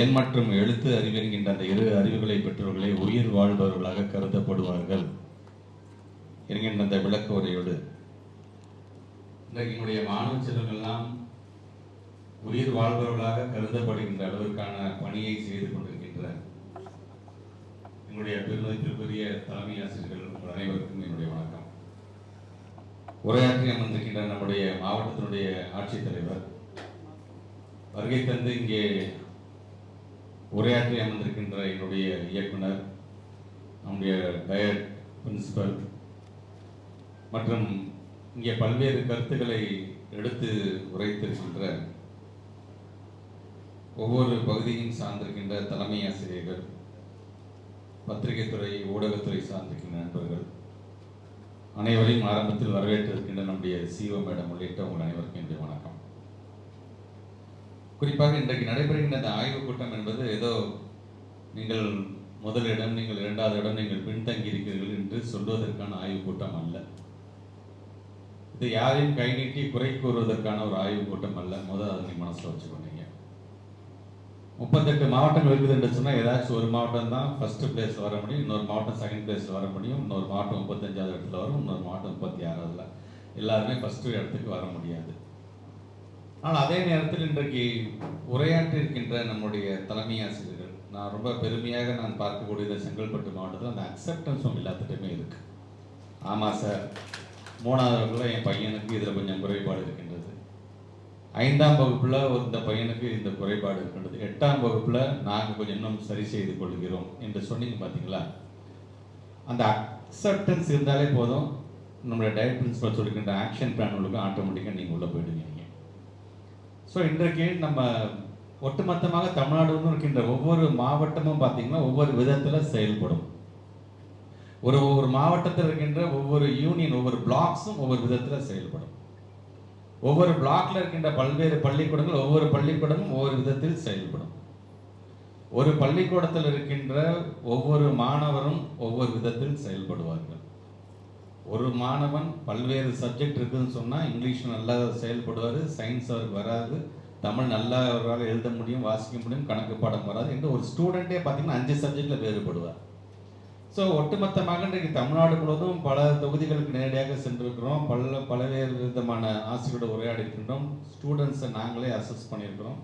எண் மற்றும் எழுத்து அறிவென்கின்ற அந்த இரு அறிவுகளை பெற்றவர்களே உயிர் வாழ்பவர்களாக கருதப்படுவார்கள். என்கின்ற அந்த விளக்க உரையோடு இன்றைக்கு என்னுடைய மாணவ செல்வங்கள்லாம் உயிர் வாழ்பவர்களாக கருதப்படுகின்ற அளவிற்கான பணியை செய்து கொண்டிருக்கின்ற என்னுடைய பெருமதிப்பிற்குரிய தலைமை ஆசிரியர்கள் உங்கள் அனைவருக்கும் என்னுடைய வணக்கம். உரையாற்றி அமர்ந்திருக்கின்ற நம்முடைய மாவட்டத்தினுடைய ஆட்சித்தலைவர் வருகை தந்து இங்கே உரையாற்றி அமர்ந்திருக்கின்ற என்னுடைய இயக்குனர் நம்முடைய டயட் பிரின்சிபல் மற்றும் இங்கே பல்வேறு கருத்துக்களை எடுத்து உரைத்திருக்கின்ற ஒவ்வொரு பகுதியும் சார்ந்திருக்கின்ற தலைமை ஆசிரியர்கள் பத்திரிகைத்துறை ஊடகத்துறை சார்ந்திருக்கின்ற நண்பர்கள் அனைவரையும் ஆரம்பத்தில் வரவேற்றிருக்கின்ற நம்முடைய சிஓ மேடம் உள்ளிட்ட உங்கள் அனைவருக்கும் என்னுடைய குறிப்பாக இன்றைக்கு நடைபெறுகின்ற இந்த ஆய்வுக் கூட்டம் என்பது ஏதோ நீங்கள் முதலிடம் நீங்கள் இரண்டாவது இடம் நீங்கள் பின்தங்கி இருக்கிறீர்கள் என்று சொல்வதற்கான ஆய்வுக் கூட்டம் அல்ல. இது யாரையும் கை நீட்டி குறை கூறுவதற்கான ஒரு ஆய்வுக் கூட்டம் அல்ல. முதல் அதை மனசில் வச்சுக்கொண்டீங்க. முப்பத்தெட்டு மாவட்டங்கள் இருக்குது என்று சொன்னால் ஏதாச்சும் ஒரு மாவட்டம் தான் ஃபர்ஸ்ட் பிளேஸ் வர முடியும். இன்னொரு மாவட்டம் செகண்ட் பிளேஸ் வர முடியும். இன்னொரு மாவட்டம் முப்பத்தஞ்சாவது இடத்துல வரும். இன்னொரு மாவட்டம் முப்பத்தி ஆறாவதுல. எல்லாருமே ஃபஸ்ட்டு இடத்துக்கு வர முடியாது. ஆனால் அதே நேரத்தில் இன்றைக்கு உரையாற்றி இருக்கின்ற நம்முடைய தலைமை ஆசிரியர்கள் நான் ரொம்ப பெருமையாக நான் பார்க்கக்கூடியது செங்கல்பட்டு மாவட்டத்தில் அந்த அக்செப்டன்ஸும் எல்லாத்துட்டையுமே இருக்கு. ஆமாம் சார் மூணாவது வகுப்பில் என் பையனுக்கு இதில் கொஞ்சம் குறைபாடு இருக்கின்றது. ஐந்தாம் வகுப்பில் இந்த பையனுக்கு இந்த குறைபாடு இருக்கின்றது. எட்டாம் வகுப்பில் நாங்கள் கொஞ்சம் இன்னும் சரி செய்து கொள்கிறோம் என்று சொன்னீங்க பார்த்தீங்களா அந்த அக்செப்டன்ஸ் இருந்தாலே போதும். நம்மளுடைய டயட் பிரின்சிபல் சொல்லிக்கின்ற ஆக்ஷன் பிளான் உங்களுக்கு ஆட்டோமேட்டிக்காக நீங்கள் உள்ளே போயிடுவீங்க. ஸோ இன்றைக்கு நம்ம ஒட்டுமொத்தமாக தமிழ்நாடு இருக்கின்ற ஒவ்வொரு மாவட்டமும் பார்த்தீங்கன்னா ஒவ்வொரு விதத்தில் செயல்படும். ஒரு ஒவ்வொரு மாவட்டத்தில் இருக்கின்ற ஒவ்வொரு யூனியன் ஒவ்வொரு பிளாக்ஸும் ஒவ்வொரு விதத்தில் செயல்படும். ஒவ்வொரு பிளாக்ல இருக்கின்ற பல்வேறு பள்ளிக்கூடங்கள் ஒவ்வொரு பள்ளிக்கூடமும் ஒவ்வொரு விதத்தில் செயல்படும். ஒரு பள்ளிக்கூடத்தில் இருக்கின்ற ஒவ்வொரு மாணவரும் ஒவ்வொரு விதத்தில் செயல்படுவார்கள். ஒரு மாணவன் பல்வேறு சப்ஜெக்ட் இருக்குதுன்னு சொன்னால் இங்கிலீஷ் நல்லா செயல்படுவார் சயின்ஸ் அவருக்கு வராது தமிழ் நல்லா அவரால் எழுத முடியும் வாசிக்க முடியும் கணக்கு பாடம் வராது என்று ஒரு ஸ்டூடெண்ட்டே பார்த்தீங்கன்னா அஞ்சு சப்ஜெக்டில் வேறுபடுவார். ஸோ ஒட்டுமொத்தமாக இன்றைக்கு தமிழ்நாடு முழுவதும் பல தொகுதிகளுக்கு நேரடியாக சென்றிருக்கிறோம். பல பல்வேறு விதமான ஆசிரியரோட உரையாடி இருக்கின்றோம் ஸ்டூடெண்ட்ஸை நாங்களே அசஸ் பண்ணியிருக்கிறோம்.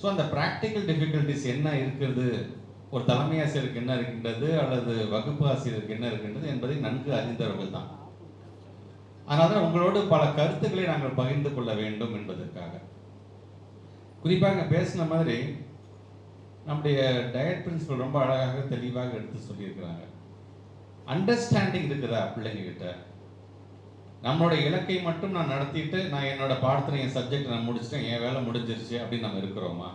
ஸோ அந்த ப்ராக்டிக்கல் டிஃபிகல்ட்டிஸ் என்ன இருக்கிறது ஒரு தலைமை ஆசிரியருக்கு என்ன இருக்கின்றது அல்லது வகுப்பு ஆசிரியருக்கு என்ன இருக்கின்றது என்பதை நன்கு அறிந்தவர்கள் தான். அதனால தான் உங்களோடு பல கருத்துக்களை நாங்கள் பகிர்ந்து கொள்ள வேண்டும் என்பதற்காக. குறிப்பாக பேசின மாதிரி நம்முடைய டயட் பிரின்சிபல் ரொம்ப அழகாக தெளிவாக எடுத்து சொல்லியிருக்கிறாங்க. அண்டர்ஸ்டாண்டிங் இருக்குதா பிள்ளைங்ககிட்ட நம்மளோட இலக்கை மட்டும் நான் நடத்திட்டு நான் என்னோட பாடத்தில் என் சப்ஜெக்ட் நான் முடிச்சிட்டேன் என் வேலை முடிஞ்சிருச்சு அப்படின்னு நம்ம இருக்கிறோமா?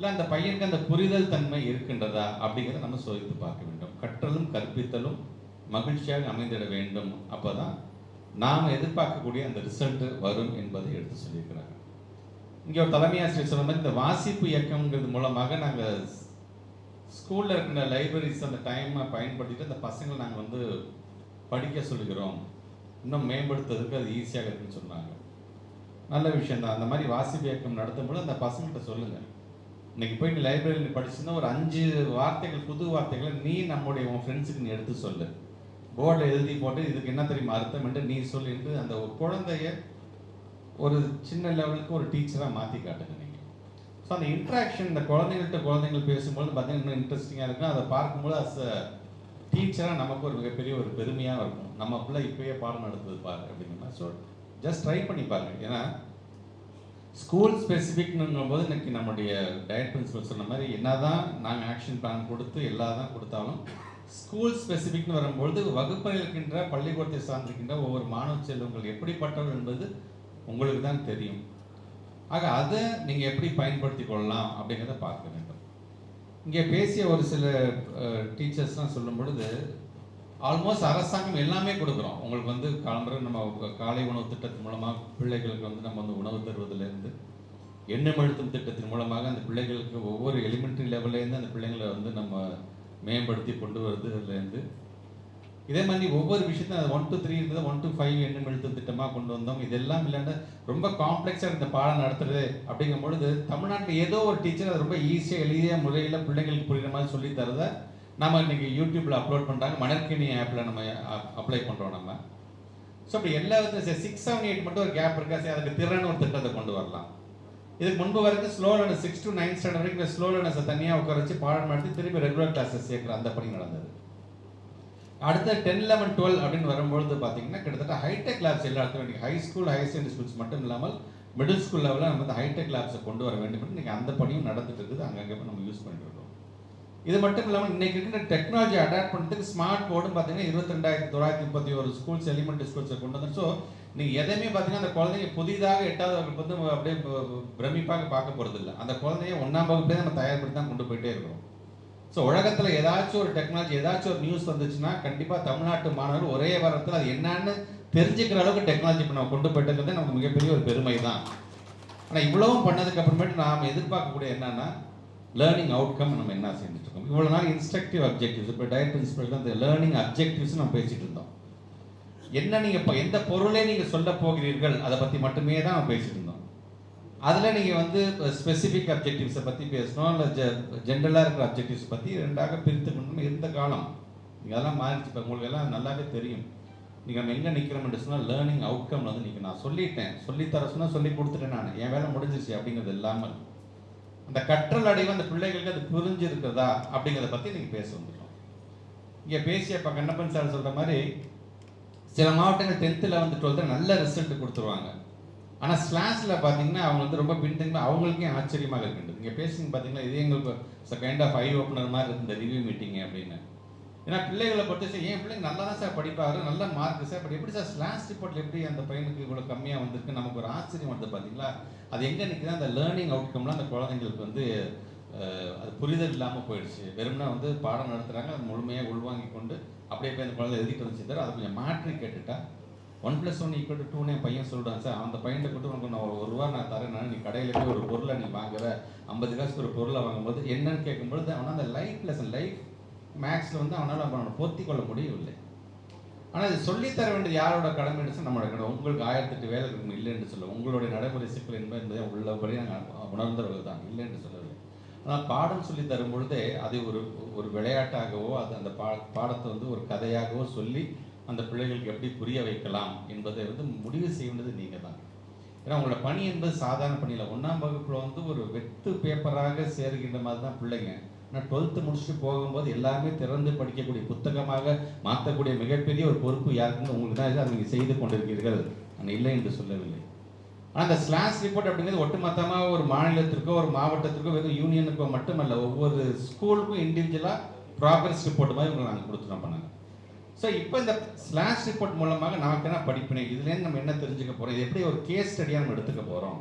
இல்லை அந்த பையனுக்கு அந்த புரிதல் தன்மை இருக்கின்றதா அப்படிங்கிறத நம்ம சோதித்து பார்க்க வேண்டும். கற்றலும் கற்பித்தலும் மகிழ்ச்சியாக அமைந்திட வேண்டும். அப்போ தான் நாம் எதிர்பார்க்கக்கூடிய அந்த ரிசல்ட் வரும் என்பதை எடுத்து சொல்லியிருக்கிறாங்க இங்கே ஒரு தலைமையாசிரியர் சொன்ன மாதிரி இந்த வாசிப்பு இயக்கம்ங்கிறது மூலமாக நாங்கள் ஸ்கூலில் இருக்கிற லைப்ரரிஸ் அந்த டைமை பயன்படுத்திட்டு அந்த பசங்களை நாங்கள் வந்து படிக்க சொல்லுகிறோம். இன்னும் மேம்படுத்துறதுக்கு அது ஈஸியாக இருக்குன்னு சொன்னாங்க. நல்ல விஷயம் தான் அந்த மாதிரி வாசிப்பு இயக்கம் நடத்தும் போது அந்த பசங்கள்கிட்ட சொல்லுங்கள் இன்னைக்கு போய் நீ லைப்ரரியில் படிச்சுன்னா ஒரு அஞ்சு வார்த்தைகள் புது வார்த்தைகளை நீ நம்முடைய உன் ஃப்ரெண்ட்ஸுக்கு நீ எடுத்து சொல்லு. போர்டில் எழுதி போட்டு இதுக்கு என்ன தெரியுமா அர்த்தம் என்று நீ சொல்லிட்டு அந்த ஒரு குழந்தைய ஒரு சின்ன லெவலுக்கு ஒரு டீச்சராக மாற்றி காட்டுங்க நீங்கள் ஸோ அந்த இன்ட்ராக்ஷன் இந்த குழந்தைங்கள்ட்ட குழந்தைங்கள் பேசும்போது பார்த்தீங்கன்னா இன்னும் இன்ட்ரெஸ்டிங்காக இருக்கும் அதை பார்க்கும்போது அஸ் அ டீச்சராக நமக்கு ஒரு மிகப்பெரிய ஒரு பெருமையாக இருக்கும். நம்ம பிள்ளை இப்பயே பாடம் நடத்துது பாரு அப்படிங்கன்னா ஸோ ஜஸ்ட் ட்ரை பண்ணி பாருங்க. ஏன்னா ஸ்கூல் ஸ்பெசிஃபிக்னுங்கும் போது இன்னைக்கு நம்முடைய டயட் பிரின்சிபல் சொன்ன மாதிரி என்னதான் நாங்கள் ஆக்ஷன் பிளான் கொடுத்து எல்லா தான் கொடுத்தாலும் ஸ்கூல் ஸ்பெசிஃபிக்னு வரும்பொழுது வகுப்பறையில் இருக்கின்ற பள்ளிக்கூடத்தை சார்ந்திருக்கின்ற ஒவ்வொரு மாணவ செல்வங்கள் எப்படிப்பட்டவர்கள் என்பது உங்களுக்கு தான் தெரியும். ஆக அதை நீங்கள் எப்படி பயன்படுத்தி கொள்ளலாம் அப்படிங்கிறத பார்க்க வேண்டும். இங்கே பேசிய ஒரு சில டீச்சர்ஸ்லாம் சொல்லும் பொழுது ஆல்மோஸ்ட் அரசாங்கம் எல்லாமே கொடுக்குறோம். உங்களுக்கு வந்து கிளம்புற நம்ம காலை உணவு திட்டத்தின் மூலமாக பிள்ளைகளுக்கு வந்து நம்ம வந்து உணவு தருவதிலேருந்து எண்ணெய் அழுத்தம் திட்டத்தின் மூலமாக அந்த பிள்ளைகளுக்கு ஒவ்வொரு எலிமெண்ட்ரி லெவல்லேருந்து அந்த பிள்ளைங்களை வந்து நம்ம மேம்படுத்தி கொண்டு வருதுலேருந்து இதே மாதிரி ஒவ்வொரு விஷயத்தையும் ஒன் டு த்ரீ இருந்தது ஒன் டு ஃபைவ் எண்ணம் எழுத்து திட்டமாக கொண்டு வந்தோம். இதெல்லாம் இல்லைன்னா ரொம்ப காம்ப்ளெக்ஸாக இந்த பாடம் நடத்துறது அப்படிங்கும் பொழுது தமிழ்நாட்டில் ஏதோ ஒரு டீச்சர் அது ரொம்ப ஈஸியாக எளிய முறையில் பிள்ளைங்களுக்கு புரிகிற மாதிரி சொல்லி தரதை நம்ம இன்றைக்கி யூடியூப்பில் அப்லோட் பண்ணுறாங்க மணற்கிணி ஆப்பில் நம்ம அப்ளை பண்ணுறோம் நம்ம. ஸோ அப்படி எல்லா விதத்தையும் சிக்ஸ் செவன் எயிட் மட்டும் ஒரு கேப் இருக்கா? சரி அதுக்கு திறன் ஒரு திட்டத்தை கொண்டு வரலாம். இதுக்கு முன்பு வரைக்கும் slow learners six to nine standard வரைக்கும் ஸ்லோ லேர்னஸை தனியாக உட்கார வச்சு பாடம் நடத்தி திருப்பி ரெகுலர் கிளாஸஸ் சேர்க்குற அந்த பணி நடந்தது. அடுத்த டென் லெவன் டுவெல் அப்படின்னு வரும்பொழுது பார்த்தீங்கன்னா கிட்டத்தட்ட ஹைடெக் லேப்ஸ் எல்லா இடத்துலையும் high school higher secondary schools மட்டும் இல்லாமல் மிடில் ஸ்கூல் லெவலில் நம்ம வந்து ஹைடெக் லேப்ஸை கொண்டு வர வேண்டும் நீங்கள் அந்த பணியும் நடந்துட்டு இருக்குது. அங்கங்கே நம்ம யூஸ் பண்ணிட்டு இருக்கோம். இது மட்டும் இல்லாமல் இன்னைக்கு இருக்கிற டெக்னாலஜி அடாப்ட் பண்ணுறதுக்கு ஸ்மார்ட் போர்டும் பார்த்தீங்கன்னா இருபத்தி ரெண்டாயிரத்தி தொள்ளாயிரத்தி முப்பத்தி ஒரு ஸ்கூல்ஸ் எலிமெண்ட்ரி ஸ்கூல்ஸை கொண்டு வந்து ஸோ நீங்கள் எதையுமே பார்த்தீங்கன்னா அந்த குழந்தைங்க புதிதாக எட்டாவது வகுப்பு வந்து அப்படியே பிரமிப்பாக பார்க்க போகிறது இல்லை அந்த குழந்தைய ஒன்றாம் வகுப்பே நம்ம தயார்படுத்தி தான் கொண்டு போயிட்டே இருக்கிறோம். ஸோ உலகத்தில் ஏதாச்சும் ஒரு டெக்னாலஜி ஏதாச்சும் ஒரு நியூஸ் வந்துச்சுன்னா கண்டிப்பாக தமிழ்நாட்டு மாணவர்கள் ஒரே வாரத்தில் அது என்னன்னு தெரிஞ்சுக்கிற அளவுக்கு டெக்னாலஜி இப்போ நம்ம கொண்டு போயிட்டு நமக்கு மிகப்பெரிய ஒரு பெருமை தான் ஆனால் இவ்வளவும் பண்ணதுக்கு அப்புறமேட்டு நாம் எதிர்பார்க்கக்கூடிய என்னன்னா லேர்னிங் அவுட்கம் நம்ம என்ன செஞ்சுட்டு இருக்கோம்? இவ்வளோ நாள் இன்ஸ்ட்ரக்டிவ் அப்ஜெக்டிவ்ஸ் இப்போ டயட் பிரின்சிபல் அந்த லேர்னிங் அப்ஜெக்டிவ்ஸ் நம்ம பேசிட்டு இருந்தோம். என்ன நீங்கள் இப்போ எந்த பொருளை நீங்கள் சொல்ல போகிறீர்கள் அதை பற்றி மட்டுமே தான் நம்ம பேசிட்டு இருந்தோம். அதில் நீங்கள் வந்து ஸ்பெசிஃபிக் அப்ஜெக்டிவ்ஸை பற்றி பேசணும் இல்லை ஜெ ஜென்ரலாக இருக்கிற அப்ஜெக்டிவ்ஸ் பற்றி ரெண்டாக பிரித்து கொண்டு இருந்த காலம்? நீங்கள் அதெல்லாம் மாறிச்சு இப்போ உங்களுக்கு எல்லாம் நல்லாவே தெரியும். நீங்கள் நம்ம எங்கே நிற்கிறோம்னு சொன்னால் லேர்னிங் அவுட்கம் வந்து நீங்கள் நான் சொல்லிட்டேன். சொல்லித்தர சொன்னால் சொல்லி கொடுத்துட்டேன் நான். என் வேலை முடிஞ்சிச்சு அப்படிங்கிறது இல்லாமல். அந்த கற்றல் அடைவு அந்த பிள்ளைகளுக்கு அது புரிஞ்சிருக்கிறதா அப்படிங்கிறத பற்றி நீங்கள் பேச வந்துட்டோம். இங்கே பேசிய இப்போ கண்ணப்பன் சார் சொல்கிற மாதிரி சில மாவட்டங்கள் டென்த்தில் வந்து டுவெல்த்தில் நல்ல ரிசல்ட் கொடுத்துருவாங்க. ஆனால் ஸ்லாஸில் பார்த்தீங்கன்னா அவங்க வந்து ரொம்ப பின்தங்கி அவங்களுக்கே ஆச்சரியமாக இருக்கின்றது. இங்கே பேசுங்க பார்த்தீங்கன்னா இது எங்களுக்கு கைண்ட் ஆஃப் ஐ ஓப்பனர் மாதிரி இருந்த இந்த ரிவ்யூ மீட்டிங் அப்படின்னு. ஏன்னா பிள்ளைகளை பொறுத்த என் பிள்ளைங்க நல்லா தான் சார் படிப்பாரு. நல்ல மார்க் சார் பட் எப்படி சார் ஸ்லாஸ் ரிப்போர்ட்டில் எப்படி அந்த பையனுக்கு இவ்வளோ கம்மியாக வந்திருக்கு? நமக்கு ஒரு ஆச்சரியம் வருது பார்த்தீங்களா அது எங்கே நிற்குது அந்த லேர்னிங் அவுட்கம்லாம் அந்த குழந்தைங்களுக்கு வந்து அது புரிதல் இல்லாமல் போயிடுச்சு. வெறும்னா வந்து பாடம் நடத்துகிறாங்க அது முழுமையாக உள்வாங்கி கொண்டு அப்படியே போய் அந்த குழந்தை எழுதிட்டு வந்துச்சு தர அதை கொஞ்சம் மாற்றி கேட்டுட்டா one plus one equal to டூன்னு என் பையன் சொல்கிறான் சார் அந்த பையன்கிட்ட கொடுத்து உனக்கு நான் ஒரு ரூபா நான் தரேன். நீ கடையில் போய் ஒரு பொருளை நீ வாங்குற. ஐம்பது காசுக்கு ஒரு பொருளை வாங்கும்போது என்னன்னு கேட்கும்போது அவனால் அந்த லைஃப் லெசன் லைஃப் மேக்ஸில் வந்து அவனால் அவனை பொருத்தி கொள்ள முடியவில்லை. ஆனால் இது சொல்லித்தர வேண்டியது யாரோட கடமை என்று நம்மளோட கடமை உங்களுக்கு ஆயிரத்தெட்டு வேலை இருக்கும் இல்லைன்னு சொல்ல உங்களுடைய நடைமுறை சிக்கல் என்பது என்பதை உள்ளபடி நாங்கள் உணர்ந்தவர்கள் தான் இல்லைன்னு சொல்லவில்லை. ஆனால் பாடம் சொல்லி தரும் பொழுதே அதை ஒரு ஒரு விளையாட்டாகவோ அது அந்த பா பாடத்தை வந்து ஒரு கதையாகவோ சொல்லி அந்த பிள்ளைகளுக்கு எப்படி புரிய வைக்கலாம் என்பதை வந்து முடிவு செய்ய வேண்டியது நீங்கள் தான். ஏன்னா உங்களோட பணி என்பது சாதாரண பணியில் ஒன்றாம் வகுப்பில் வந்து ஒரு வெத்து பேப்பராக சேர்கின்ற மாதிரி தான் பிள்ளைங்க. ஆனால் டுவெல்த்து முடிச்சுட்டு போகும்போது எல்லாருமே திறந்து படிக்கக்கூடிய புத்தகமாக மாற்றக்கூடிய மிகப்பெரிய ஒரு பொறுப்பு யாருக்குன்னு உங்களுக்கு தான் அதை நீங்கள் செய்து கொண்டிருக்கிறீர்கள் நான் இல்லை என்று சொல்லவில்லை. ஆனால் அந்த ஸ்லாஸ் ரிப்போர்ட் அப்படிங்கிறது ஒட்டுமொத்தமாக ஒரு மாநிலத்திற்கோ ஒரு மாவட்டத்திற்கோ வெறும் யூனியனுக்கோ மட்டுமல்ல ஒவ்வொரு ஸ்கூலுக்கும் இண்டிவிஜுவலாக ப்ராக்ரஸ் ரிப்போர்ட் மாதிரி உங்களுக்கு நாங்கள் கொடுத்துட்டோம் பண்ணாங்க ஸோ இப்போ இந்த ஸ்லாஷ் ரிப்போர்ட் மூலமாக நமக்கு என்ன படிப்பினை இதுலேருந்து நம்ம என்ன தெரிஞ்சுக்க போகிறோம் இது எப்படி ஒரு கேஸ் ஸ்டடியாக நம்ம எடுத்துக்க போகிறோம்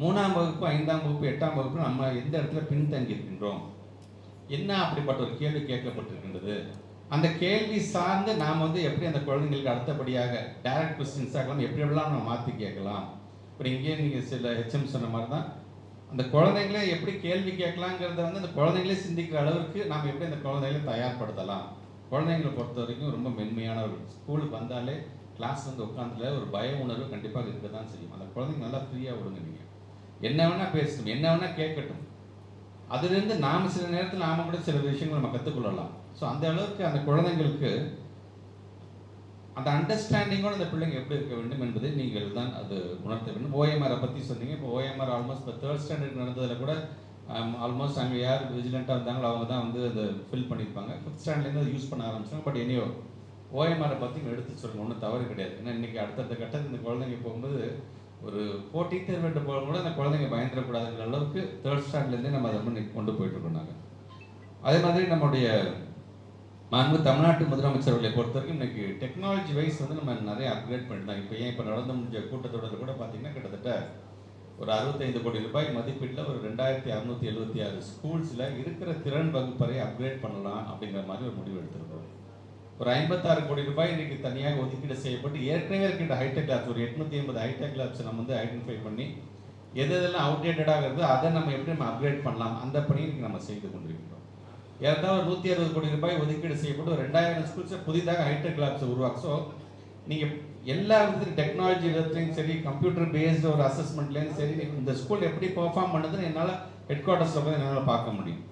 மூணாம் வகுப்பு ஐந்தாம் வகுப்பு எட்டாம் வகுப்பு நம்ம எந்த இடத்துல பின்தங்கி இருக்கின்றோம் என்ன அப்படிப்பட்ட ஒரு கேள்வி கேட்கப்பட்டிருக்கின்றது? அந்த கேள்வி சார்ந்து நாம் வந்து எப்படி அந்த குழந்தைங்களுக்கு அடுத்தபடியாக டைரக்ட் கொஸ்டின்ஸ் ஆகலாம் எப்படி எப்படிலாம் நம்ம மாற்றி கேட்கலாம்? இப்போ இங்கேயே நீங்கள் சில ஹெச்எம் சொன்ன மாதிரி தான் அந்த குழந்தைங்களே எப்படி கேள்வி கேட்கலாங்கிறத வந்து அந்த குழந்தைங்களே சிந்திக்கிற அளவுக்கு நாம் எப்படி அந்த குழந்தைகளை தயார்படுத்தலாம்? குழந்தைங்களை பொறுத்த வரைக்கும் ரொம்ப மென்மையான ஒரு ஸ்கூலுக்கு வந்தாலே கிளாஸ் வந்து உட்காந்துல ஒரு பய உணர்வு கண்டிப்பாக இருக்க தான் செய்யும். அந்த குழந்தைங்க நல்லா ஃப்ரீயாக விடுங்க நீங்கள் என்ன வேணால் பேசட்டும் என்ன வேணால் கேட்கட்டும். அதுலேருந்து நாம் சில நேரத்தில் நாம கூட சில விஷயங்கள் நம்ம கற்றுக்கொள்ளலாம் ஸோ அந்த அளவுக்கு அந்த குழந்தைங்களுக்கு அந்த அண்டர்ஸ்டாண்டிங்கோட அந்த பிள்ளைங்க எப்படி இருக்க வேண்டும் என்பதை நீங்கள் தான் அது உணர்த்த வேண்டும். ஓஎம்ஆரை பற்றி சொன்னீங்க. இப்போ ஓஎம்ஆர் ஆல்மோஸ்ட் இப்போ தேர்ட் ஸ்டாண்டர்ட் நடந்ததில் கூட um, ஆல்மோஸ்ட் அங்கே யார் விஜிலண்ட்டாக இருந்தாங்களோ அவங்க தான் வந்து அதை ஃபில் பண்ணியிருப்பாங்க. ஃபிஃப்த் ஸ்டாண்டர்ட்லேருந்து அதை யூஸ் பண்ண ஆரம்பிச்சாங்க பட் எனியோ ஓஎம்ஆரை பற்றி எடுத்து சொல்லணும் ஒன்றும் தவறு கிடையாது. ஏன்னா இன்றைக்கி அடுத்தடுத்த கட்டத்தில் இந்த குழந்தைங்க போகும்போது ஒரு போட்டி தேர்வெட்டு போக கூட அந்த குழந்தைங்க பயந்துடக்கூடாதுங்கிற அளவுக்கு தேர்ட் ஸ்டாண்டர்ட்லேருந்தே நம்ம அதை பண்ணி கொண்டு போயிட்டு இருக்கோம் நாங்கள் அதே மாதிரி நம்முடைய மாண்பு தமிழ்நாட்டு முதலமைச்சர்களை பொறுத்த வரைக்கும் இன்னைக்கு டெக்னாலஜி வைஸ் வந்து நம்ம நிறைய அப்கிரேட் பண்ணிட்டோம். இப்போ ஏன் இப்போ நடந்து முடிஞ்ச கூட்டத்தொடரில் கூட பார்த்தீங்கன்னா கிட்டத்தட்ட ஒரு அறுபத்தைந்து கோடி ரூபாய் மதிப்பீட்டில் ஒரு ரெண்டாயிரத்தி அறுநூத்தி எழுபத்தி ஆறு ஸ்கூல்ஸில் இருக்கிற திறன் வகுப்பறை அப்கிரேட் பண்ணலாம் அப்படிங்கிற மாதிரி ஒரு முடிவு எடுத்திருக்கோம் ஒரு ஐம்பத்தாறு கோடி ரூபாய் இன்றைக்கு தனியாக ஒதுக்கீடு செய்யப்பட்டு ஏற்கனவே இருக்கின்ற ஹைடெக் லேப்ஸ் ஒரு எட்நூற்றி ஐம்பது ஹைடெக் லேப்ஸ் நம்ம வந்து ஐடென்டிஃபை பண்ணி எது எதெல்லாம் அவுடேட்டடாக இருக்குது அதை நம்ம எப்படி நம்ம அப்கிரேட் பண்ணலாம்? அந்த பணியை இன்றைக்கி நம்ம செய்து கொண்டிருக்கிறோம் ஒரு நூற்றி அறுபது கோடி ரூபாய் ஒதுக்கீடு செய்யப்பட்டு ஒரு ரெண்டாயிரம் ஸ்கூல்ஸை புதிதாக ஹைடெக் கிளாப்ஸ் உருவாக்கு. ஸோ நீங்கள் எல்லா விதத்துலையும் டெக்னாலஜி விதத்துலையும் சரி கம்ப்யூட்டர் பேஸ்டு ஒரு அசஸ்மெண்ட்லேயும் சரி இந்த ஸ்கூல் எப்படி பர்ஃபார்ம் பண்ணுதுன்னு என்னால் ஹெட் குவார்ட்டர்ஸில் போய் என்னால் பார்க்க முடியும்.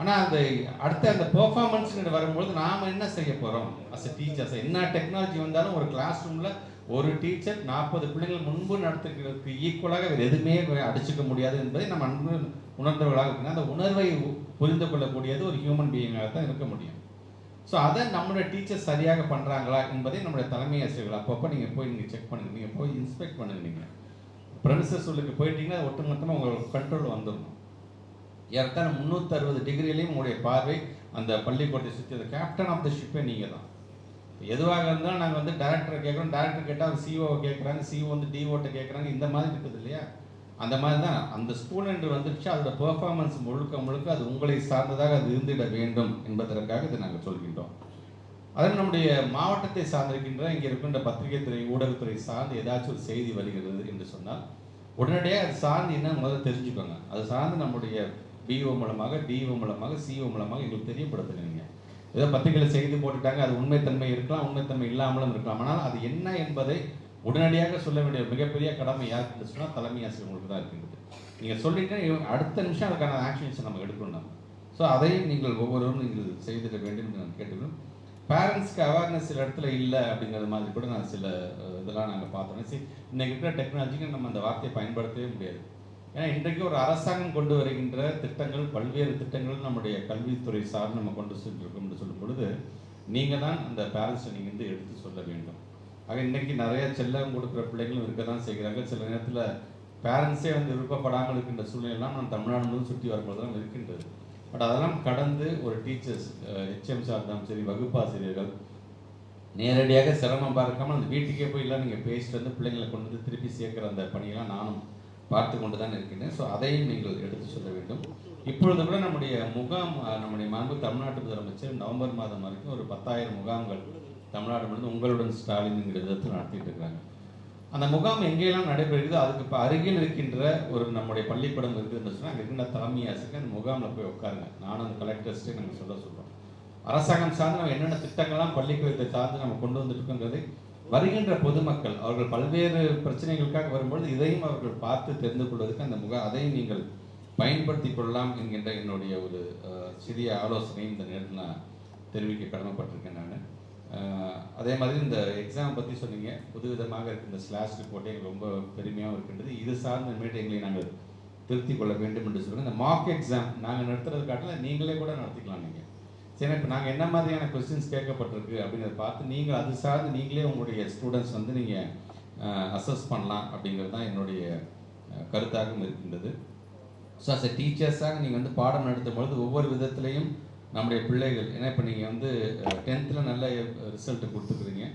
ஆனால் அந்த அடுத்த அந்த பெர்ஃபார்மன்ஸ் வரும்பொழுது நாம் என்ன செய்ய போகிறோம் அஸ் எ டீச்சர்ஸ் என்ன டெக்னாலஜி வந்தாலும் ஒரு கிளாஸ் ரூமில் ஒரு டீச்சர் நாற்பது பிள்ளைகள் முன்பு நடத்துகிறதுக்கு ஈக்குவலாக வேறு எதுவுமே அடிச்சுக்க முடியாது என்பதை நம்ம அன்பு உணர்ந்தவர்களாக இருக்கணும் அந்த உணர்வை புரிந்து கொள்ளக்கூடியது ஒரு ஹியூமன் பீயிங்காக தான் இருக்க முடியும். ஸோ அதை நம்மளோட டீச்சர்ஸ் சரியாக பண்ணுறாங்களா என்பதை நம்மளுடைய தலைமை ஆசிரியர்கள் அப்பப்போ நீங்கள் போய் நீங்கள் செக் பண்ணுங்க. நீங்கள் போய் இன்ஸ்பெக்ட் பண்ணுங்க நீங்கள் ப்ரெமிசஸ் உள்ளுக்கு போயிட்டீங்கன்னா ஒட்டுமொத்தமாக உங்களுக்கு கண்ட்ரோல் வந்துடணும். ஏற்கனவே முந்நூற்றி அறுபது டிகிரிலையும் உங்களுடைய பார்வை அந்த பள்ளிக்கூடத்தை சுற்றி அந்த கேப்டன் ஆஃப் த ஷிப்பே நீங்கள் தான் எதுவாக இருந்தாலும் நாங்கள் வந்து டேரக்டரை கேட்குறோம் டேரக்டர் கேட்டால் அவர் சிஓவை கேட்குறாங்க சிஓ வந்து டிஓட்ட கேட்குறாங்க இந்த மாதிரி இருக்குது இல்லையா? அந்த மாதிரி தான் அந்த ஸ்டூடெண்ட் என்று வந்துடுச்சு அதோட பெர்ஃபார்மன்ஸ் முழுக்க முழுக்க அது உங்களை சார்ந்ததாக அது இருந்திட வேண்டும் என்பதற்காக இதை நாங்கள் சொல்கின்றோம். அதில் நம்முடைய மாவட்டத்தை சார்ந்திருக்கின்ற இங்கே இருக்கின்ற பத்திரிகை துறை ஊடகத்துறை சார்ந்து ஏதாச்சும் ஒரு செய்தி வருகிறது என்று சொன்னால் உடனடியாக அது சார்ந்து என்ன முதல்ல தெரிஞ்சுக்கோங்க. அது சார்ந்து நம்முடைய டிஓ மூலமாக டிஓ மூலமாக சிஓ மூலமாக எங்களுக்கு தெரியப்படுத்துகிறீங்க. ஏதோ பத்திரிகையில் செய்தி போட்டுட்டாங்க அது உண்மைத்தன்மை இருக்கலாம் உண்மைத்தன்மை இல்லாமலும் இருக்கலாம். ஆனால் அது என்ன என்பதை உடனடியாக சொல்ல வேண்டிய மிகப்பெரிய கடமை யாருக்கு சொன்னால் தலைமை ஆசிரியர்களுக்கு தான் இருக்குது நீங்கள் சொல்லிட்டு அடுத்த நிமிஷம் அதுக்கான ஆக்ஷன்ஸை நம்ம எடுக்கணும் நம்ம. ஸோ அதையும் நீங்கள் ஒவ்வொருவரும் நீங்கள் செய்திட வேண்டும் என்று நான் கேட்டுக்கிறோம் பேரண்ட்ஸ்க்கு அவேர்னஸ் சில இடத்துல இல்லை அப்படிங்கிற மாதிரி கூட நான் சில இதெல்லாம் நாங்கள் பார்த்தோம். சரி இன்னைக்கு இருக்கிற டெக்னாலஜிக்கு நம்ம அந்த வார்த்தையை பயன்படுத்தவே முடியாது. ஏன்னா இன்றைக்கு ஒரு அரசாங்கம் கொண்டு வருகின்ற திட்டங்கள் பல்வேறு திட்டங்கள் நம்முடைய கல்வித்துறை சார் நம்ம கொண்டு சென்றிருக்கோம் என்று சொல்லும் பொழுது நீங்கள் தான் அந்த பேரண்ட்ஸை நீங்கள் வந்து எடுத்து சொல்ல வேண்டும். ஆக இன்றைக்கி நிறைய செல்லம் கொடுக்குற பிள்ளைகளும் இருக்க தான் செய்கிறாங்க. சில நேரத்தில் பேரண்ட்ஸே வந்து விருப்பப்படாமல் இருக்கின்ற சூழ்நிலையெல்லாம் நான் தமிழ்நாடு முழுவதும் சுற்றி வரும்போது தான் இருக்கின்றது. பட் அதெல்லாம் கடந்து ஒரு டீச்சர்ஸ் ஹெச்எம் சார் தான் சரி வகுப்பாசிரியர்கள் நேரடியாக சிரமம் பார்க்காமல் அந்த வீட்டுக்கே போய் எல்லாம் நீங்கள் பேசிட்டு வந்து பிள்ளைங்களை கொண்டு வந்து திருப்பி சேர்க்குற அந்த பணியெல்லாம் நானும் பார்த்து கொண்டு தான் இருக்கின்றேன். ஸோ அதையும் நீங்கள் எடுத்து சொல்ல வேண்டும். இப்பொழுது கூட நம்முடைய முகாம் நம்முடைய மாண்பு தமிழ்நாட்டு முதலமைச்சர் நவம்பர் மாதம் வரைக்கும் ஒரு பத்தாயிரம் முகாம்கள் தமிழ்நாடு முழுவதும் உங்களுடன் ஸ்டாலின்ங்கிற விதத்தில் நடத்திட்டு இருக்காங்க. அந்த முகாம் எங்கெல்லாம் நடைபெறுகிறதோ அதுக்கு இப்போ அருகில் இருக்கின்ற ஒரு நம்முடைய பள்ளிப்படம் இருக்குதுன்னு சொன்னால் அங்கே இருக்கின்ற தலைமை ஆசிரியர் அந்த முகாமில் போய் உட்காருங்க. நானும் அந்த கலெக்டர்ஸ்ட்டே நாங்கள் சொல்ல சொல்கிறோம் அரசாங்கம் சார்ந்து நம்ம என்னென்ன திட்டங்கள்லாம் பள்ளிக்கூடத்தை சார்ந்து நம்ம கொண்டு வந்துட்டுருக்கோங்கிறதை வருகின்ற பொதுமக்கள் அவர்கள் பல்வேறு பிரச்சனைகளுக்காக வரும்பொழுது இதையும் அவர்கள் பார்த்து தெரிந்து கொள்வதற்கு அந்த முக அதையும் நீங்கள் பயன்படுத்திக் கொள்ளலாம் என்கின்ற என்னுடைய ஒரு சிறிய ஆலோசனையும் இந்த நேரத்தில் நான் தெரிவிக்க கடமைப்பட்டிருக்கேன் நான். அதே மாதிரி இந்த எக்ஸாம் பற்றி சொன்னீங்க. புதுவிதமாக இருக்கு இந்த ஸ்லாஷ் ரிப்போர்ட்டே எங்களுக்கு ரொம்ப பெருமையாகவும் இருக்கின்றது. இது சார்ந்த மீட்டிங்களை நாங்கள் திருத்திக் கொள்ள வேண்டும் என்று சொல்லுங்கள் இந்த மார்க் எக்ஸாம் நாங்கள் நடத்துறது காட்டில் நீங்களே கூட நடத்திக்கலாம் நீங்கள் சரி இப்போ நாங்கள் என்ன மாதிரியான கொஸ்டின்ஸ் கேட்கப்பட்டிருக்கு அப்படிங்கிறத பார்த்து நீங்கள் அது சார்ந்து நீங்களே உங்களுடைய ஸ்டூடெண்ட்ஸ் வந்து நீங்கள் அசஸ் பண்ணலாம் அப்படிங்கிறது தான் என்னுடைய கருத்தாகவும் இருக்கின்றது. ஸோ அஸ் எ டீச்சர்ஸாக நீங்கள் வந்து பாடம் நடத்தும் பொழுது ஒவ்வொரு விதத்துலையும் நம்முடைய பிள்ளைகள் ஏன்னா இப்போ நீங்கள் வந்து டென்த்தில் நல்ல ரிசல்ட் கொடுத்துருக்குறீங்க.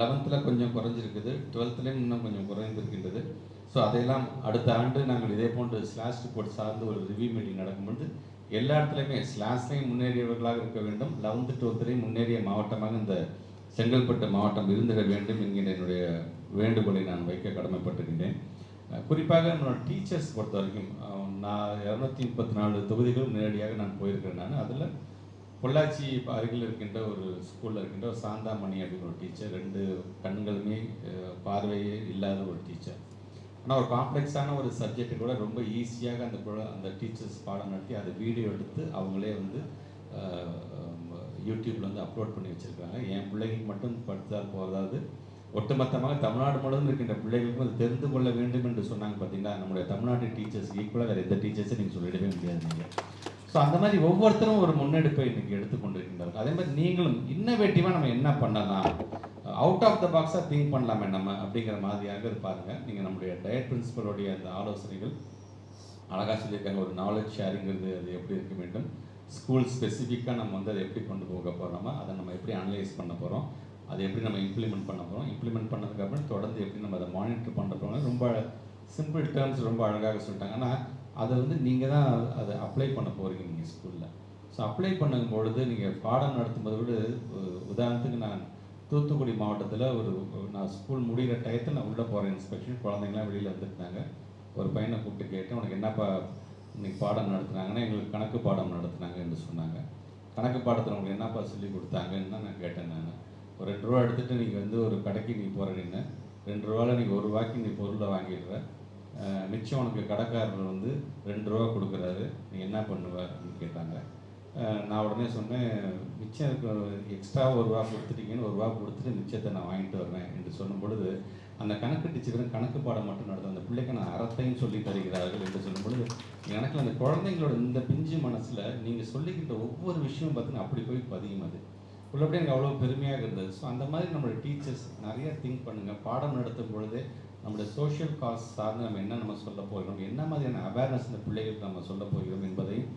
லெவன்த்தில் கொஞ்சம் குறைஞ்சிருக்குது. டுவெல்த்துலேயும் இன்னும் கொஞ்சம் குறைந்திருக்கின்றது. ஸோ அதையெல்லாம் அடுத்த ஆண்டு நாங்கள் இதே போன்று ஸ்லாஷ் ரிப்போர்ட் சார்ந்து ஒரு ரிவ்யூ மீட்டிங் நடக்கும்பொழுது எல்லா இடத்துலையுமே ஸ்லாஸ்லையும் முன்னேறியவர்களாக இருக்க வேண்டும். லெவன்த்து டுவெல்த்துலையும் முன்னேறிய மாவட்டமாக இந்த செங்கல்பட்டு மாவட்டம் இருந்திட வேண்டும் என்கிற என்னுடைய வேண்டுகோளை நான் வைக்க கடமைப்பட்டிருக்கின்றேன். குறிப்பாக என்னோட டீச்சர்ஸ் பொறுத்த வரைக்கும் நான் இரநூத்தி முப்பத்தி நாலு தொகுதிகளும் நேரடியாக நான் போயிருக்கிறேன் நான். அதில் பொள்ளாச்சி அருகில் இருக்கின்ற ஒரு ஸ்கூலில் இருக்கின்ற ஒரு சாந்தாமணி அப்படின்னு ஒரு டீச்சர் ரெண்டு கண்களுமே பார்வையே இல்லாத ஒரு டீச்சர் ஆனால் ஒரு காம்ப்ளெக்ஸான ஒரு சப்ஜெக்ட் கூட ரொம்ப ஈஸியாக அந்த குழ- அந்த டீச்சர்ஸ் பாடம் நடத்தி அதை வீடியோ எடுத்து அவங்களே வந்து யூடியூப்பில் வந்து அப்லோட் பண்ணி வச்சுருக்காங்க. என் பிள்ளைங்களுக்கு மட்டும் படித்தால் போதாது. ஒட்டுமொத்தமாக தமிழ்நாடு முழுவதும் இருக்கின்ற பிள்ளைகளுக்கும் அது தெரிந்து கொள்ள வேண்டும் என்று சொன்னாங்க பார்த்தீங்கன்னா நம்முடைய தமிழ்நாட்டு டீச்சர்ஸ் ஈக்குவலாக வேறு எந்த டீச்சர்ஸை நீங்கள் சொல்லிடவே முடியாது நீங்கள் ஸோ அந்த மாதிரி ஒவ்வொருத்தரும் ஒரு முன்னெடுப்பை இன்னைக்கு எடுத்துக்கொண்டிருக்கின்றார்கள். அதே மாதிரி நீங்களும் இன்னவேட்டிவாக நம்ம என்ன பண்ணலாம்? அவுட் ஆஃப் த பாக்ஸாக திங்க் பண்ணலாமே நம்ம அப்படிங்கிற மாதிரியாக இது பாருங்கள் நீங்கள் நம்முடைய டயட் பிரின்சிபலுடைய அந்த ஆலோசனைகள் அழகாக சொல்லியிருக்காங்க. ஒரு நாலேஜ் ஷேரிங்கிறது அது எப்படி இருக்க வேண்டும்? ஸ்கூல் ஸ்பெசிஃபிக்காக நம்ம வந்து அதை எப்படி கொண்டு போக போகிறோமோ அதை நம்ம எப்படி அனலைஸ் பண்ண போகிறோம் அதை எப்படி நம்ம இம்ப்ளிமெண்ட் பண்ண போகிறோம் இம்ப்ளிமெண்ட் பண்ணதுக்கப்புறம் தொடர்ந்து எப்படி நம்ம அதை மானிட்டர் பண்ண போகிறோம் ரொம்ப சிம்பிள் டேர்ம்ஸ் ரொம்ப அழகாக சொல்லிட்டாங்க. ஆனால் அதை வந்து நீங்கள் தான் அதை அப்ளை பண்ண போகிறீங்க நீங்கள் ஸ்கூலில் ஸோ அப்ளை பண்ணும் பொழுது நீங்கள் பாடம் நடத்தும்போது விட உதாரணத்துக்கு நான் தூத்துக்குடி மாவட்டத்தில் ஒரு நான் ஸ்கூல் முடிகிற டயத்தில் நான் உள்ளே போகிறேன் இன்ஸ்பெக்ஷன் குழந்தைங்களாம் வெளியில் வந்துருந்தாங்க ஒரு பையனை கூப்பிட்டு கேட்டேன் உனக்கு என்னப்பா இன்னைக்கு பாடம் நடத்துனாங்கன்னா எங்களுக்கு கணக்கு பாடம் நடத்துனாங்க என்று சொன்னாங்க. கணக்கு பாடத்தில் உங்களுக்கு என்னப்பா சொல்லி கொடுத்தாங்கன்னு தான் நான் கேட்டேன் நான். ஒரு ரெண்டு ரூபா எடுத்துகிட்டு நீங்கள் வந்து ஒரு கடைக்கு நீ போகிறீங்க ரெண்டு ரூபாவில் நீங்கள் ஒரு ரூபாய்க்கு நீ பொருளை வாங்கிடுற. மிச்சம் உனக்கு கடைக்காரர் வந்து ரெண்டு ரூபா கொடுக்குறாரு. நீ என்ன பண்ணுவ? அப்படின்னு கேட்டாங்க. நான் உடனே சொன்னேன் மிச்சம் இருக்க எக்ஸ்ட்ரா ஒரு ரூபா கொடுத்துட்டீங்கன்னு ஒரு ரூபா கொடுத்துட்டு மிச்சத்தை நான் வாங்கிட்டு வருவேன் என்று சொல்லும் பொழுது அந்த கணக்கு டீச்சரும் கணக்கு பாடம் மட்டும் நடத்தும் அந்த பிள்ளைக்கு நான் அறத்தையும் சொல்லி தருகிறார்கள் என்று சொல்லும் பொழுது எனக்கு அந்த குழந்தைங்களோட இந்த பிஞ்சு மனசில் நீங்கள் சொல்லிக்கிட்ட ஒவ்வொரு விஷயமும் பார்த்தீங்கன்னா அப்படி போய் பதியும் அது. உள்ளபடி எனக்கு அவ்வளோ பெருமையாக இருந்தது. ஸோ அந்த மாதிரி நம்மளோட டீச்சர்ஸ் நிறைய திங்க் பண்ணுங்கள் பாடம் நடத்தும் பொழுது நம்மளுடைய சோஷியல் காஸ் சார்ந்து நம்ம என்ன நம்ம சொல்ல போகிறோம்? என்ன மாதிரியான அவேர்னஸ் இந்த பிள்ளைகளுக்கு நம்ம சொல்ல போகிறோம் என்பதையும்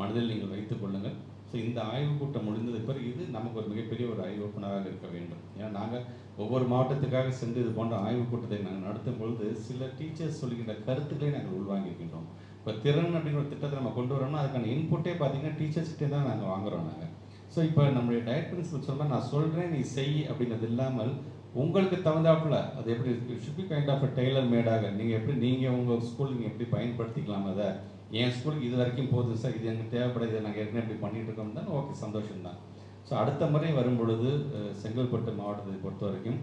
மனதில் நீங்கள் வைத்துக் கொள்ளுங்கள். ஸோ இந்த ஆய்வுக் கூட்டம் முடிந்தது பிறகு இது நமக்கு ஒரு மிகப்பெரிய ஒரு ஐ ஓப்பனராக இருக்க வேண்டும். ஏன்னா நாங்கள் ஒவ்வொரு மாவட்டத்துக்காக சென்று இது போன்ற ஆய்வுக் கூட்டத்தை நாங்கள் நடத்தும் பொழுது சில டீச்சர்ஸ் சொல்லுகின்ற கருத்துக்களை நாங்கள் உள்வாங்கியிருக்கின்றோம். இப்போ திறன் அப்படிங்கிற ஒரு திட்டத்தை நம்ம கொண்டு வரோம்னா அதுக்கான இன்புட்டே பார்த்தீங்கன்னா டீச்சர்ஸ்கிட்டே தான் நாங்கள் வாங்குறோம் நாங்கள் ஸோ இப்போ நம்மளுடைய டயட் பிரின்சிபல் சொன்னால் நான் சொல்கிறேன் நீ செய் அப்படின்றது இல்லாமல் உங்களுக்கு தகுந்தாப்புல அது எப்படி should be kind of tailor மேடாக நீங்கள் எப்படி நீங்கள் உங்கள் ஸ்கூல் நீங்கள் எப்படி பயன்படுத்திக்கலாம் அதை? என் ஸ்கூலுக்கு இது வரைக்கும் போகுது சார் இது எனக்கு தேவைப்படுது நாங்கள் ஏற்கனவே இப்படி பண்ணிட்டு இருக்கோம் தான் ஓகே சந்தோஷம் தான் ஸோ அடுத்த முறை வரும் பொழுது செங்கல்பட்டு மாவட்டத்தை பொறுத்த வரைக்கும்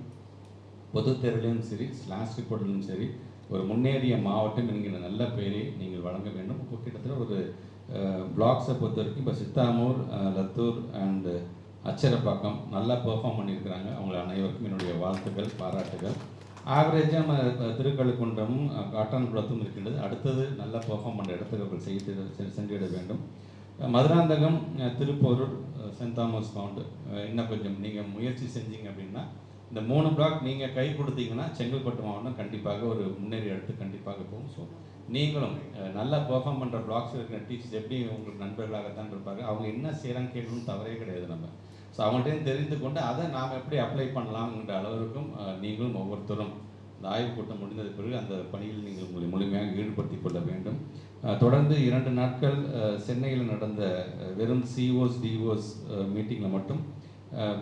பொதுத் தேர்விலையும் சரி ஸ்லாஸ்டிக் ரிப்போர்ட்லையும் சரி ஒரு முன்னேறிய மாவட்டம் என்கிற நல்ல பெயரை நீங்கள் வழங்க வேண்டும். கிட்டத்தட்ட ஒரு பிளாக்ஸை பொறுத்த வரைக்கும் இப்போ சித்தாமூர் லத்தூர் அண்டு அச்சரப்பாக்கம் நல்லா பெர்ஃபார்ம் பண்ணியிருக்கிறாங்க. அவங்கள அனைவருக்கும் என்னுடைய வாழ்த்துக்கள் பாராட்டுகள். ஆவரேஜாக நம்ம திருக்கழுக்குன்றமும் காட்டான்குளத்தும் இருக்கின்றது. அடுத்தது நல்லா பெர்ஃபார்ம் பண்ணுற இடத்துக்கு அவர்கள் செய்து செ- சென்றிட வேண்டும். மதுராந்தகம் அஹ், திருப்போரூர் சென்ட் தாமஸ் மவுண்ட் இன்னும் கொஞ்சம் நீங்கள் முயற்சி செஞ்சீங்க அப்படின்னா இந்த மூணு பிளாக் நீங்கள் கை கொடுத்தீங்கன்னா செங்கல்பட்டு மாவட்டம் கண்டிப்பாக ஒரு முன்னேறி எடுத்து கண்டிப்பாக போகும். ஸோ நீங்களும் நல்லா பெர்ஃபார்ம் பண்ணுற பிளாக்ஸ் இருக்கிற டீச்சர்ஸ் எப்படி உங்களுக்கு நண்பர்களாகத்தான் இருப்பாங்க? அவங்க என்ன செய்கிறாங்க கேட்கணும்னு தவறே கிடையாது நம்ம. ஸோ அவங்கள்ட்டையும் தெரிந்து கொண்டு அதை நாம் எப்படி அப்ளை பண்ணலாம்ங்கிற அளவிற்கும் நீங்களும் ஒவ்வொருத்தரும் இந்த ஆய்வுக் கூட்டம் முடிந்தது பிறகு அந்த பணியில் நீங்கள் உங்களை முழுமையாக ஈடுபடுத்தி கொள்ள வேண்டும். தொடர்ந்து இரண்டு நாட்கள் சென்னையில் நடந்த வெறும் சிஓஸ் டிஓஸ் மீட்டிங்கில் மட்டும்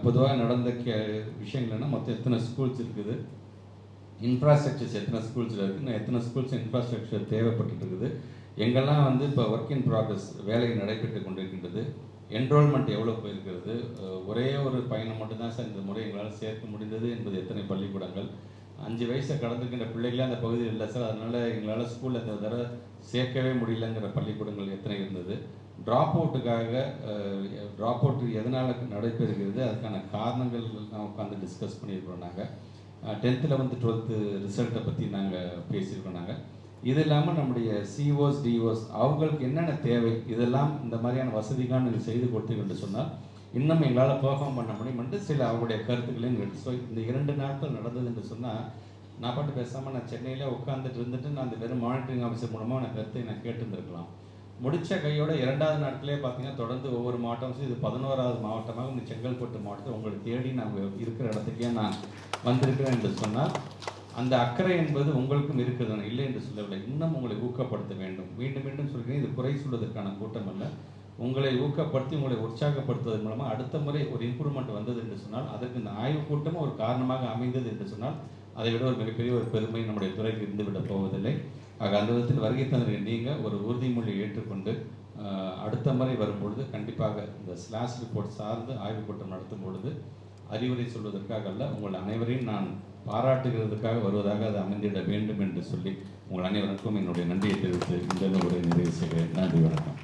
பொதுவாக நடந்த கே விஷயங்கள்னா மொத்தம் எத்தனை ஸ்கூல்ஸ் இருக்குது? இன்ஃப்ராஸ்ட்ரக்சர்ஸ் எத்தனை ஸ்கூல்ஸில் இருக்குது? இன்னும் எத்தனை ஸ்கூல்ஸ் இன்ஃப்ராஸ்ட்ரக்சர் தேவைப்பட்டு இருக்குது? எங்கெல்லாம் வந்து இப்போ ஒர்க் இன் ப்ராக்ரஸ் வேலை நடைபெற்று கொண்டிருக்கின்றது? என்ரோல்மெண்ட் எவ்வளோ போயிருக்கிறது? ஒரே ஒரு பயணம் மட்டும்தான் சார் இந்த முறை எங்களால் சேர்க்க முடிந்தது என்பது எத்தனை பள்ளிக்கூடங்கள்? அஞ்சு வயசை கடந்துக்கின்ற பிள்ளைகளே அந்த பகுதியில் இல்லை சார். அதனால் எங்களால் ஸ்கூலில் இந்த தடவை சேர்க்கவே முடியலங்கிற பள்ளிக்கூடங்கள் எத்தனை இருந்தது? ட்ராப் அவுட்டுக்காக ட்ராப் அவுட் எதனால் நடைபெறுகிறது? அதுக்கான காரணங்கள் நான் உட்காந்து டிஸ்கஸ் பண்ணியிருக்கிறோம் நாங்கள் டென்த்தில் வந்து டுவெல்த்து ரிசல்ட்டை பற்றி நாங்கள் பேசியிருக்கோம் நாங்கள் இது இல்லாமல் நம்முடைய சிஓஸ் டிஓஸ் அவங்களுக்கு என்னென்ன தேவை இதெல்லாம் இந்த மாதிரியான வசதிகள் நீங்கள் செய்து கொடுத்தீங்க என்று சொன்னால் இன்னும் எங்களால் பெர்ஃபார்ம் பண்ண முடியும் என்று சில அவருடைய கருத்துக்களையும் எடுத்து ஸோ இந்த இரண்டு நாட்கள் நடந்தது என்று சொன்னால் நான் பாட்டு பேசாமல் நான் சென்னையில் உட்காந்துட்டு இருந்துட்டு நான் அந்த வெறும் மானிட்டரிங் ஆஃபீஸர் மூலமாக நான் கருத்தை நான் கேட்டுருந்துருக்கலாம். முடித்த கையோட இரண்டாவது நாட்களே பார்த்தீங்கன்னா தொடர்ந்து ஒவ்வொரு மாவட்டமும் இது பதினோராவது மாவட்டமாக இந்த செங்கல்பட்டு மாவட்டத்தை உங்களை தேடி நான் இருக்கிற இடத்துக்கே நான் வந்திருக்கிறேன் என்று சொன்னால் அந்த அக்கறை என்பது உங்களுக்கும் இருக்குது நான் இல்லை என்று சொல்லவில்லை. இன்னும் உங்களை ஊக்கப்படுத்த வேண்டும். மீண்டும் மீண்டும் சொல்கிறேன் இது குறை சொல்வதற்கான கூட்டம் அல்ல. உங்களை ஊக்கப்படுத்தி உங்களை உற்சாகப்படுத்துவதன் மூலமாக அடுத்த முறை ஒரு இம்ப்ரூவ்மெண்ட் வந்தது என்று சொன்னால் அதற்கு இந்த ஆய்வுக் கூட்டமும் ஒரு காரணமாக அமைந்தது என்று சொன்னால் அதை விட ஒரு மிகப்பெரிய ஒரு பெருமை நம்முடைய துறைக்கு இருந்துவிடப் போவதில்லை. ஆக அந்த விதத்தில் வருகை தந்திருக்க நீங்கள் ஒரு உறுதிமொழி ஏற்றுக்கொண்டு அடுத்த முறை வரும்பொழுது கண்டிப்பாக இந்த ஸ்லாஷ் ரிப்போர்ட் சார்ந்து ஆய்வுக் கூட்டம் நடத்தும் பொழுது அறிவுரை சொல்வதற்காக அல்ல உங்கள் அனைவரையும் நான் பாராட்டுகிறதுக்காக வருவதாக அது அமைந்திட வேண்டும் என்று சொல்லி உங்கள் அனைவருக்கும் என்னுடைய நன்றியை தெரிவித்து இந்த உரை நிறைவு செய்கிறேன். நன்றி வணக்கம்.